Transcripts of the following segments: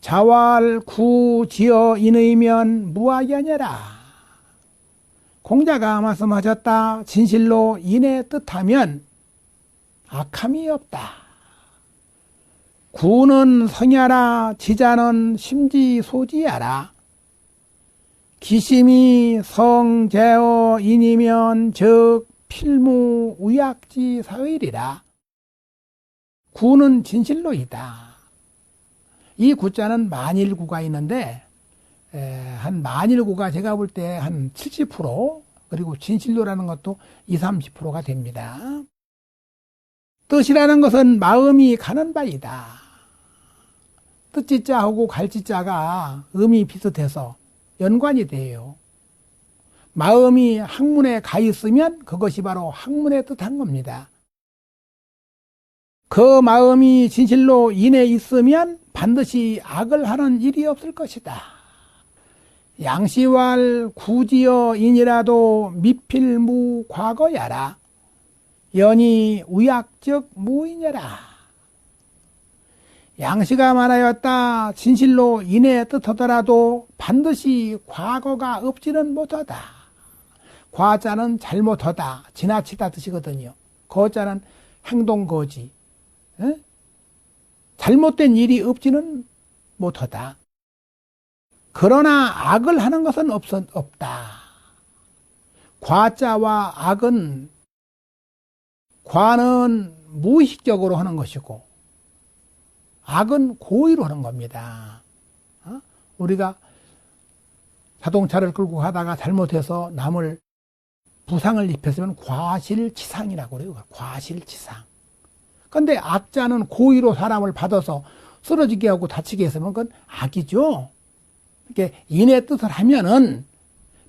자왈 구 지어 인의면 무하견여라. 공자가 말씀하셨다. 진실로 인의 뜻하면 악함이 없다. 구는 성야라 지자는 심지소지야라. 기심이 성제어 인이면 즉 필무 우약지 사회리라. 구는 진실로이다. 이 구자는 만일구가 있는데 에, 한 만일구가 제가 볼 때 한 70% 그리고 진실로라는 것도 20, 30%가 됩니다. 뜻이라는 것은 마음이 가는 바이다. 뜻지자하고 갈지자가 음이 비슷해서 연관이 돼요. 마음이 학문에 가 있으면 그것이 바로 학문의 뜻한 겁니다. 그 마음이 진실로 인해 있으면 반드시 악을 하는 일이 없을 것이다. 양시왈 구지어 인이라도 미필무 과거야라. 연이 우약적 무인여라. 양시가 말하였다. 진실로 인해 뜻하더라도 반드시 과거가 없지는 못하다. 과자는 잘못하다, 지나치다 뜻이거든요. 거자는 행동거지. 에? 잘못된 일이 없지는 못하다. 그러나 악을 하는 것은 없, 없다. 과자와 악은 과는 무의식적으로 하는 것이고 악은 고의로 하는 겁니다. 어? 우리가 자동차를 끌고 가다가 잘못해서 남을 부상을 입혔으면 과실치상이라고 그래요. 과실치상. 근데 악자는 고의로 사람을 받아서 쓰러지게 하고 다치게 했으면 그건 악이죠. 이렇게 인의 뜻을 하면은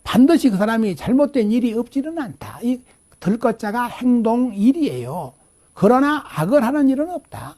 반드시 그 사람이 잘못된 일이 없지는 않다. 이 들것자가 행동 일이에요. 그러나 악을 하는 일은 없다.